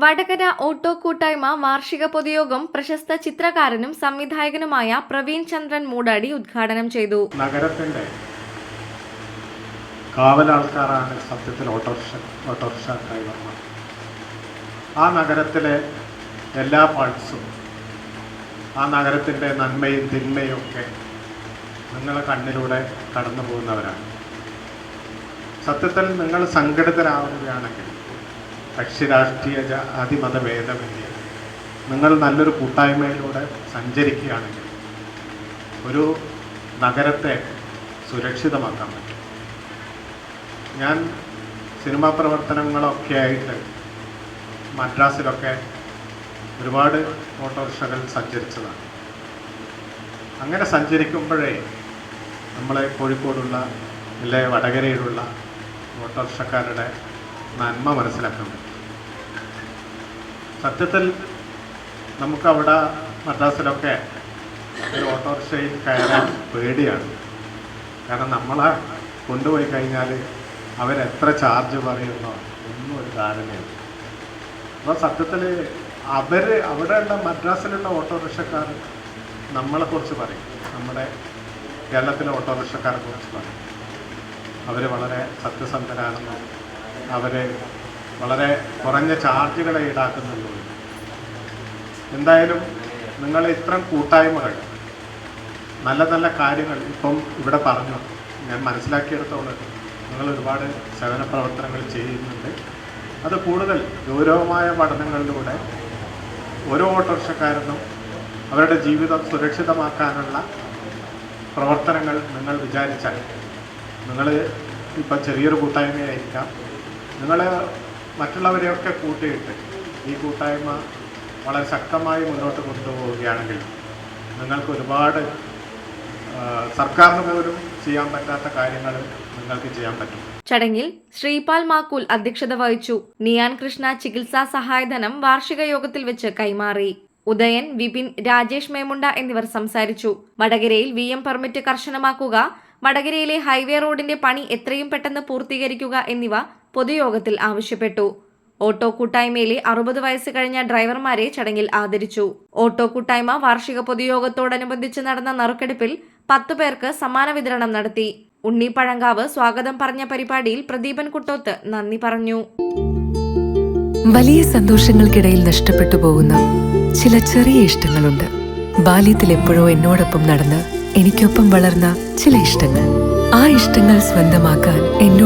Vadakara auto കൂട്ടായ്മ വാർഷിക പൊതുയോഗം പ്രശസ്ത ചിത്രകാരനും സംവിധായകനുമായ പ്രവീൺ ചന്ദ്രൻ മൂടാടി ഉദ്ഘാടനം ചെയ്തു. നഗരത്തിന്റെ കാവൽ ആൾക്കാരാണ് സത്യത്തിൽ ഓട്ടോറിക്ഷ ഓട്ടോറിക്ഷ ഡ്രൈവർമാർ. ആ നഗരത്തിലെ എല്ലാ പാർട്സും ആ നഗരത്തിന്റെ നന്മയും തിന്മയും ഒക്കെ നിങ്ങളെ കണ്ണിലൂടെ കടന്നു പോകുന്നവരാണ് സത്യത്തിൽ നിങ്ങൾ സംഘടിതരാവുകയാണെങ്കിൽ കക്ഷി രാഷ്ട്രീയ ഭേദമില്ല നിങ്ങൾ നല്ലൊരു കൂട്ടായ്മയിലൂടെ സഞ്ചരിക്കുകയാണെങ്കിൽ ഒരു നഗരത്തെ സുരക്ഷിതമാക്കാൻ പറ്റും. ഞാൻ സിനിമാ പ്രവർത്തനങ്ങളൊക്കെ ആയിട്ട് മദ്രാസിലൊക്കെ ഒരുപാട് ഓട്ടോറിക്ഷകൾ സഞ്ചരിച്ചതാണ്. അങ്ങനെ സഞ്ചരിക്കുമ്പോഴേ നമ്മളെ കോഴിക്കോടുള്ള ഇല്ലേ വടകരയിലുള്ള ഓട്ടോറിക്ഷക്കാരുടെ നന്മ മനസ്സിലാക്കാൻ പറ്റും. സത്യത്തിൽ നമുക്കവിടെ മദ്രാസിലൊക്കെ ഒരു ഓട്ടോറിക്ഷയിൽ കയറാൻ പേടിയാണ്. കാരണം നമ്മളെ കൊണ്ടുപോയി കഴിഞ്ഞാൽ അവരെത്ര ചാർജ് പറയുന്നോ ഒന്നും ഒരു ധാരണയില്ല. അപ്പോൾ സത്യത്തിൽ അവർ അവിടെയുള്ള മദ്രാസിലുള്ള ഓട്ടോറിക്ഷക്കാർ നമ്മളെക്കുറിച്ച് പറയും. നമ്മുടെ കേരളത്തിലെ ഓട്ടോറിക്ഷക്കാരെ കുറിച്ച് പറയും. അവർ വളരെ സത്യസന്ധരാണെന്നും അവർ വളരെ കുറഞ്ഞ ചാർജുകളെ ഈടാക്കുന്നുള്ളൂ. എന്തായാലും നിങ്ങൾ ഇത്തരം കൂട്ടായ്മകൾ നല്ല നല്ല കാര്യങ്ങൾ ഇപ്പം ഇവിടെ പറഞ്ഞു. ഞാൻ മനസ്സിലാക്കിയെടുത്തോളം. നിങ്ങൾ ഒരുപാട് സേവന പ്രവർത്തനങ്ങൾ ചെയ്യുന്നുണ്ട്. അത് കൂടുതൽ ഗൗരവമായ പഠനങ്ങളിലൂടെ ഓരോ ഓട്ടോറിക്ഷക്കാരനും അവരുടെ ജീവിതം സുരക്ഷിതമാക്കാനുള്ള പ്രവർത്തനങ്ങൾ നിങ്ങൾ വിചാരിച്ചാൽ നിങ്ങൾ ഇപ്പം ചെറിയൊരു കൂട്ടായ്മയായിരിക്കാം. നിങ്ങൾ മറ്റുള്ളവരെയൊക്കെ കൂട്ടിയിട്ട് ഈ കൂട്ടായ്മ വളരെ ശക്തമായി മുന്നോട്ട് കൊണ്ടുപോവുകയാണെങ്കിൽ നിങ്ങൾക്ക് ഒരുപാട് സർക്കാരിന് പോലും ചെയ്യാൻ പറ്റാത്ത കാര്യങ്ങൾ നിങ്ങൾക്ക് ചെയ്യാൻ പറ്റും. ചടങ്ങിൽ ശ്രീപാൽ മാക്കൂൽ അധ്യക്ഷത വഹിച്ചു. നിയാൻ കൃഷ്ണ ചികിത്സാ സഹായധനം വാർഷിക യോഗത്തിൽ വെച്ച് കൈമാറി. ഉദയൻ വിപിൻ രാജേഷ് മേമുണ്ട എന്നിവർ സംസാരിച്ചു. വടകരയിൽ വി എം പെർമിറ്റ് കർശനമാക്കുക വടകരയിലെ ഹൈവേ റോഡിന്റെ പണി എത്രയും പെട്ടെന്ന് പൂർത്തീകരിക്കുക എന്നിവ പൊതുയോഗത്തിൽ ആവശ്യപ്പെട്ടു. ഓട്ടോ കൂട്ടായ്മയിലെ അറുപത് വയസ്സ് കഴിഞ്ഞ ഡ്രൈവർമാരെ ചടങ്ങിൽ ആദരിച്ചു. ഓട്ടോ കൂട്ടായ്മ വാർഷിക പൊതുയോഗത്തോടനുബന്ധിച്ച് നടന്ന നറുക്കെടുപ്പിൽ പത്തു പേർക്ക് സമ്മാന വിതരണം നടത്തി. ഉണ്ണി പഴങ്കാവ് സ്വാഗതം പറഞ്ഞ പരിപാടിയിൽ പ്രദീപൻ കുട്ടോത്ത് നന്ദി പറഞ്ഞു. വലിയ സന്തോഷങ്ങൾക്കിടയിൽ നഷ്ടപ്പെട്ടു പോകുന്ന ചില ചെറിയ ഇഷ്ടങ്ങളുണ്ട്. ബാല്യത്തിൽ എപ്പോഴോ എന്നോടൊപ്പം നടന്ന് എനിക്കൊപ്പം വളർന്ന ചില ഇഷ്ടങ്ങൾ. ആ ഇഷ്ടങ്ങൾ സ്വന്തമാക്കാൻ എന്നോടൊപ്പം